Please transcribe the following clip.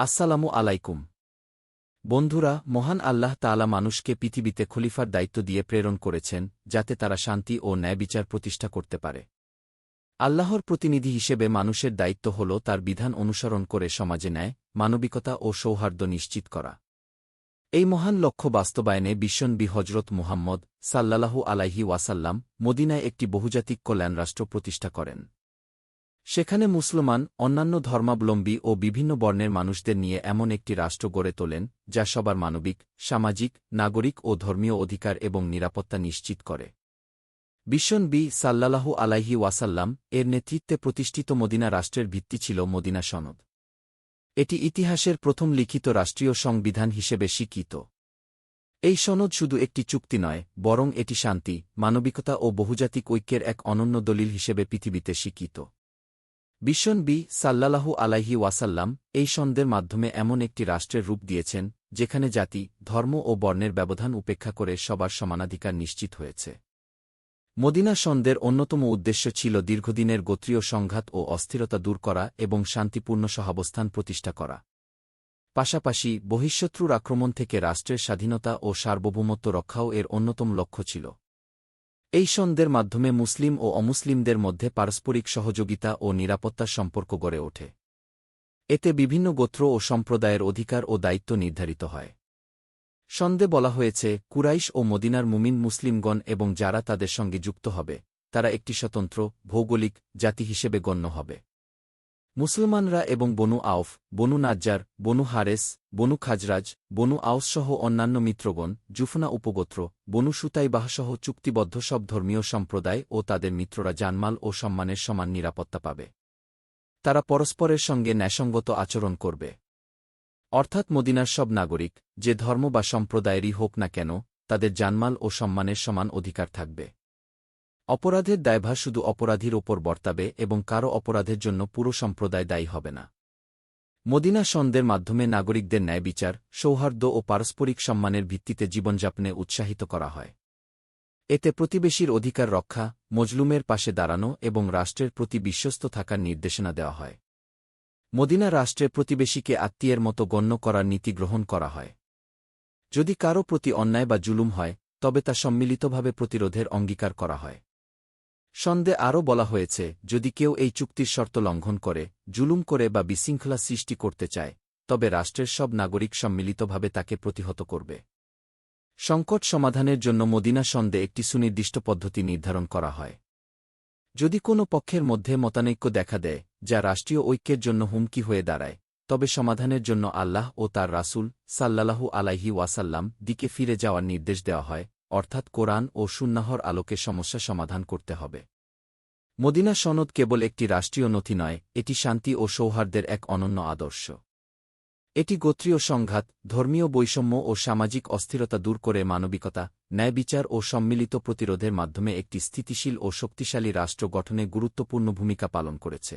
আসসালামু আলাইকুম। বন্ধুরা, মহান আল্লাহ তাআলা মানুষকে পৃথিবীতে খলিফার দায়িত্ব দিয়ে প্রেরণ করেছেন, যাতে তারা শান্তি ও ন্যায়বিচার প্রতিষ্ঠা করতে পারে। আল্লাহর প্রতিনিধি হিসেবে মানুষের দায়িত্ব হল তার বিধান অনুসরণ করে সমাজে ন্যায়, মানবিকতা ও সৌহার্দ্য নিশ্চিত করা। এই মহান লক্ষ্য বাস্তবায়নে বিশ্বনবী হজরত মুহাম্মদ সাল্লাল্লাহু আলাইহি ওয়াসাল্লাম মদিনায় একটি বহুজাতিক কল্যাণ রাষ্ট্র প্রতিষ্ঠা করেন। সেখানে মুসলমান, অন্যান্য ধর্মাবলম্বী ও বিভিন্ন বর্ণের মানুষদের নিয়ে এমন একটি রাষ্ট্র গড়ে তোলেন, যা সবার মানবিক, সামাজিক, নাগরিক ও ধর্মীয় অধিকার এবং নিরাপত্তা নিশ্চিত করে। বিশ্বন বি সাল্লাল্লাহু আলাইহি ওয়াসাল্লাম এর নেতৃত্বে প্রতিষ্ঠিত মদিনা রাষ্ট্রের ভিত্তি ছিল মদিনা সনদ। এটি ইতিহাসের প্রথম লিখিত রাষ্ট্রীয় সংবিধান হিসেবে স্বীকৃত। এই সনদ শুধু একটি চুক্তি নয়, বরং এটি শান্তি, মানবিকতা ও বহুজাতিক ঐক্যের এক অনন্য দলিল হিসেবে পৃথিবীতে স্বীকৃত। বিশ্বন বি সাল্লাল্লাহু আলাইহি ওয়াসাল্লাম এই সন্দের মাধ্যমে এমন একটি রাষ্ট্রের রূপ দিয়েছেন, যেখানে জাতি, ধর্ম ও বর্ণের ব্যবধান উপেক্ষা করে সবার সমানাধিকার নিশ্চিত হয়েছে। মদিনা সন্দের অন্যতম উদ্দেশ্য ছিল দীর্ঘদিনের গোত্রীয় সংঘাত ও অস্থিরতা দূর করা এবং শান্তিপূর্ণ সহাবস্থান প্রতিষ্ঠা করা। পাশাপাশি বহিঃশত্রুর আক্রমণ থেকে রাষ্ট্রের স্বাধীনতা ও সার্বভৌমত্ব রক্ষাও এর অন্যতম লক্ষ্য ছিল। এই সন্ধ্যের মাধ্যমে মুসলিম ও অমুসলিমদের মধ্যে পারস্পরিক সহযোগিতা ও নিরাপত্তা সম্পর্ক গড়ে ওঠে। এতে বিভিন্ন গোত্র ও সম্প্রদায়ের অধিকার ও দায়িত্ব নির্ধারিত হয়। সন্দে বলা হয়েছে, কুরাইশ ও মদিনার মুমিন মুসলিমগণ এবং যারা তাদের সঙ্গে যুক্ত হবে, তারা একটি স্বতন্ত্র, ভৌগোলিক জাতি হিসেবে গণ্য হবে। মুসলমানরা এবং বনু আউফ, বনু নাজ্জার, বনু হারেস, বনু খাজরাজ, বনু আউসসহ অন্যান্য মিত্রগণ, জুফনা উপগোত্র, বনু সুতাইবাহসহ চুক্তিবদ্ধ সব ধর্মীয় সম্প্রদায় ও তাদের মিত্ররা জানমাল ও সম্মানের সমান নিরাপত্তা পাবে। তারা পরস্পরের সঙ্গে ন্যাসঙ্গত আচরণ করবে। অর্থাৎ মদিনার সব নাগরিক, যে ধর্ম বা সম্প্রদায়েরই হোক না কেন, তাদের জানমাল ও সম্মানের সমান অধিকার থাকবে। অপরাধের দায়ভার শুধু অপরাধীর ওপর বর্তাবে এবং কারও অপরাধের জন্য পুরো সম্প্রদায় দায়ী হবে না। মদিনা সন্দের মাধ্যমে নাগরিকদের ন্যায় বিচার, সৌহার্দ্য ও পারস্পরিক সম্মানের ভিত্তিতে জীবনযাপনে উৎসাহিত করা হয়। এতে প্রতিবেশীর অধিকার রক্ষা, মজলুমের পাশে দাঁড়ানো এবং রাষ্ট্রের প্রতি বিশ্বস্ত থাকার নির্দেশনা দেওয়া হয়। মদিনা রাষ্ট্রের প্রতিবেশীকে আত্মীয়ের মতো গণ্য করার নীতি গ্রহণ করা হয়। যদি কারও প্রতি অন্যায় বা জুলুম হয়, তবে তা সম্মিলিতভাবে প্রতিরোধের অঙ্গীকার করা হয়। সন্দে আরও বলা হয়েছে, যদি কেউ এই চুক্তির শর্ত লঙ্ঘন করে, জুলুম করে বা বিশৃঙ্খলা সৃষ্টি করতে চায়, তবে রাষ্ট্রের সব নাগরিক সম্মিলিতভাবে তাকে প্রতিহত করবে। সংকট সমাধানের জন্য মদিনা সন্দে একটি সুনির্দিষ্ট পদ্ধতি নির্ধারণ করা হয়। যদি কোনো পক্ষের মধ্যে মতানৈক্য দেখা দেয়, যা রাষ্ট্রীয় ঐক্যের জন্য হুমকি হয়ে দাঁড়ায়, তবে সমাধানের জন্য আল্লাহ ও তার রাসূল সাল্লাহু আলাইহি ওয়াসাল্লাম দিকে ফিরে যাওয়ার নির্দেশ দেওয়া হয় অর্থাৎ কোরআন ও সুন্নাহর আলোকে সমস্যা সমাধান করতে হবে। মদিনা সনদ কেবল একটি রাষ্ট্রীয় নথি নয়, এটি শান্তি ও সৌহার্দ্যের এক অনন্য আদর্শ। এটি গোত্রীয় সংঘাত, ধর্মীয় বৈষম্য ও সামাজিক অস্থিরতা দূর করে মানবিকতা ন্যায়বিচার ও সম্মিলিত প্রতিরোধের মাধ্যমে একটি স্থিতিশীল ও শক্তিশালী রাষ্ট্র গঠনে গুরুত্বপূর্ণ ভূমিকা পালন করেছে।